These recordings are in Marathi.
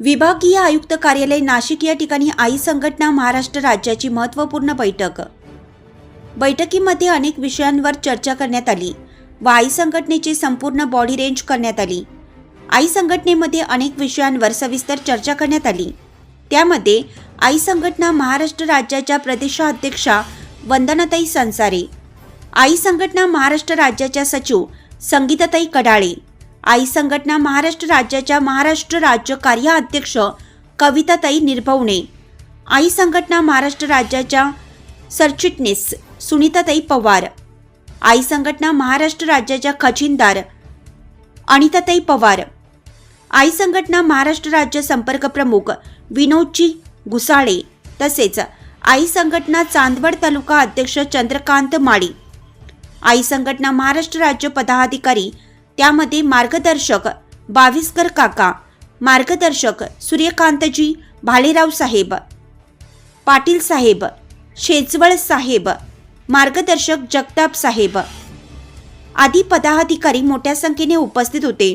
विभागीय आयुक्त कार्यालय नाशिक या ठिकाणी आई संघटना महाराष्ट्र राज्याची महत्त्वपूर्ण बैठक. बैठकीमध्ये अनेक विषयांवर चर्चा करण्यात आली व आई संघटनेची संपूर्ण बॉडी रेंज करण्यात आली. आई संघटनेमध्ये अनेक विषयांवर सविस्तर चर्चा करण्यात आली. त्यामध्ये आई संघटना महाराष्ट्र राज्याच्या प्रदेशाध्यक्षा वंदनाताई संसारे आई संघटना महाराष्ट्र राज्याच्या सचिव संगीताताई कडाळे आई संघटना महाराष्ट्र राज्याच्या महाराष्ट्र राज्य कार्याध्यक्ष कविताताई निर्भवणे. आई संघटना महाराष्ट्र राज्याच्या सरचिटणीस सुनीताताई पवार. आई संघटना महाराष्ट्र राज्याच्या खजिनदार अनिताताई पवार. आई संघटना महाराष्ट्र राज्य संपर्क प्रमुख विनोदजी घुसाळे तसेच आई संघटना चांदवड तालुका अध्यक्ष चंद्रकांत माळी. आई संघटना महाराष्ट्र राज्य पदाधिकारी त्यामध्ये मार्गदर्शक बाविस्कर काका मार्गदर्शक सूर्यकांतजी भालेराव साहेब पाटील साहेब शेजवळ साहेब मार्गदर्शक जगताप साहेब आदी पदाधिकारी मोठ्या संख्येने उपस्थित होते.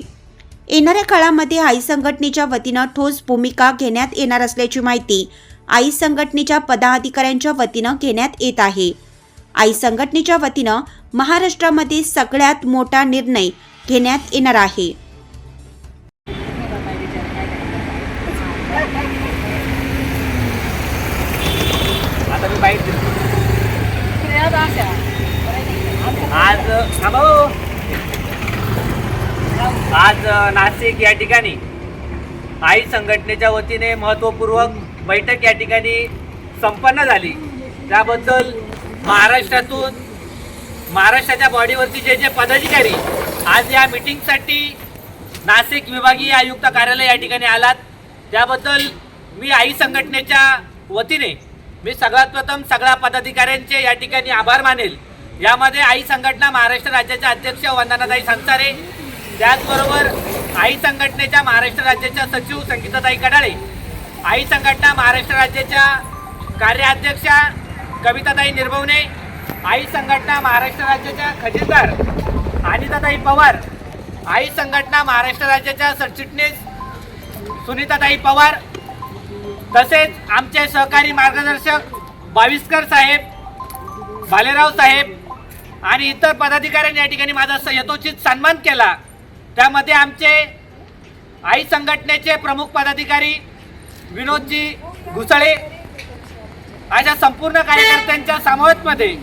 येणाऱ्या काळामध्ये आई संघटनेच्या वतीनं ठोस भूमिका घेण्यात येणार असल्याची माहिती आई संघटनेच्या पदाधिकाऱ्यांच्या वतीनं घेण्यात येत आहे. आई संघटनेच्या वतीनं महाराष्ट्रामध्ये सगळ्यात मोठा निर्णय घेण्यात येणार आहे. आता मी आज हो. आज नाशिक या ठिकाणी आई संघटनेच्या वतीने महत्त्वपूर्वक बैठक या ठिकाणी संपन्न झाली. त्याबद्दल महाराष्ट्रातून महाराष्ट्राच्या बॉडीवरती जे जे पदाधिकारी आज या मीटिंगसाठी नाशिक विभागीय आयुक्त कार्यालय या ठिकाणी आलात. त्याबद्दल मी आई संघटनेच्या वतीने मी सगळ्यात प्रथम सगळ्या पदाधिकाऱ्यांचे या ठिकाणी आभार मानेल. यामध्ये आई संघटना महाराष्ट्र राज्याच्या अध्यक्ष वंदनाताई संसारे त्याचबरोबर आई संघटनेच्या महाराष्ट्र राज्याच्या सचिव संगीताताई कडाळे आई संघटना महाराष्ट्र राज्याच्या कार्याध्यक्षा कविताताई निर्भवणे आई संघटना महाराष्ट्र राज्याच्या खजिनदार अनिताताई पवार आई संघटना महाराष्ट्र राज्याच्या सरचिटणीस सुनीताताई पवार तसेच आमचे सहकारी मार्गदर्शक बाविस्कर साहेब भालेराव साहेब आणि इतर पदाधिकाऱ्यांनी या ठिकाणी माझा स- यथोचित सन्मान केला. त्यामध्ये आमचे आई संघटनेचे प्रमुख पदाधिकारी विनोदजी घुसळे अशा संपूर्ण कार्यकर्त्यांच्या समवेतमध्ये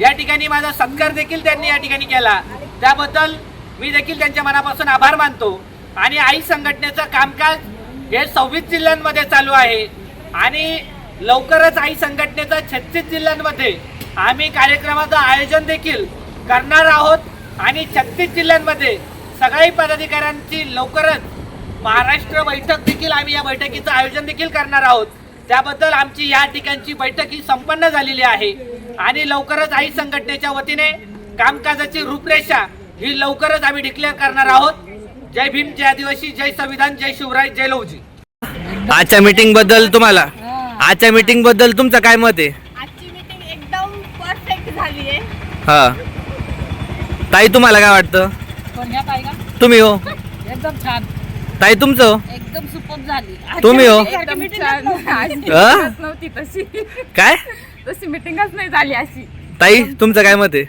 या ठिकाणी माझा सत्कार देखील त्यांनी या ठिकाणी केला. त्याबद्दल मी देखील त्यांच्या मनापासून आभार मानतो. आणि आई संघटनेचं कामकाज हे सव्वीस जिल्ह्यांमध्ये चालू आहे. आणि लवकरच आई संघटनेचं छत्तीस जिल्ह्यांमध्ये आम्ही कार्यक्रमाचं आयोजन देखील करणार आहोत. आणि छत्तीस जिल्ह्यांमध्ये सगळ्याही पदाधिकाऱ्यांची लवकरच महाराष्ट्र बैठक देखील आम्ही या बैठकीचं आयोजन देखील करणार आहोत. त्याबद्दल आमची या ठिकाणची बैठक ही संपन्न झालेली आहे. आणि लवकरच आई संघटनेच्या वतीने कामकाजाची रूपरेषा ही लवकरच आम्ही डिक्लेअर करणार आहोत. जय भीम जय आदिवासी जय संविधान जय शिवराय जय लवजी आजच्या मीटिंगबद्दल तुम्हाला? आजच्या मीटिंगबद्दल तुमचं काय मत आहे? आजची मीटिंग एकदम परफेक्ट झाली आहे. हा. ताई तुम्हाला काय वाटतं? कोणत्या ताई का? तुम्ही हो. एकदम छान. ताई तुमचं हो? एकदम सुपर झाली. तुम्ही हो? एकदम छान. नव्हती. तशी. काय? तशी मिटिंगच नाही झाली अशी. ताई तुमचं काय मत आहे?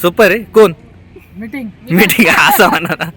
सुपर आहे. कोण? मीटिंग मीटिंग असं म्हणा.